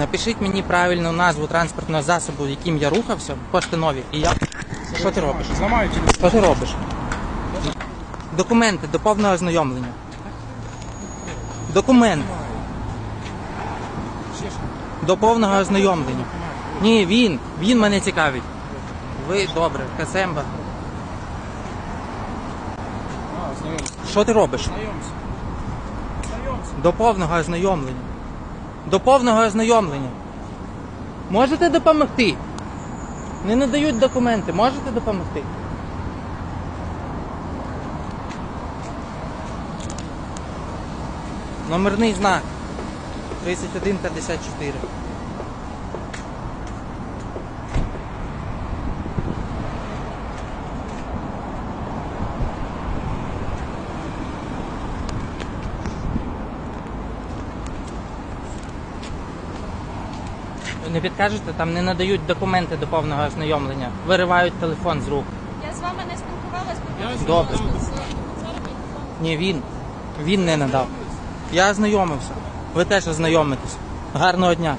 Напишіть мені правильну назву транспортного засобу, яким я рухався, постанові, і я. Що ти робиш? Зламаю телефон. Що ти робиш? Документи до повного ознайомлення. Документи до повного ознайомлення. Ні, він. Він мене цікавить. Ви добре, Касемба. Що ти робиш? Знайомся. До повного ознайомлення. До повного ознайомлення. Можете допомогти? Не надають документи, можете допомогти? Номерний знак 3154. Не підкажете, там не надають документи до повного ознайомлення. Виривають телефон з рук. Я з вами не спілкувалася, бо Добре. Ні, він. Він не надав. Я ознайомився. Ви теж ознайомитесь. Гарного дня.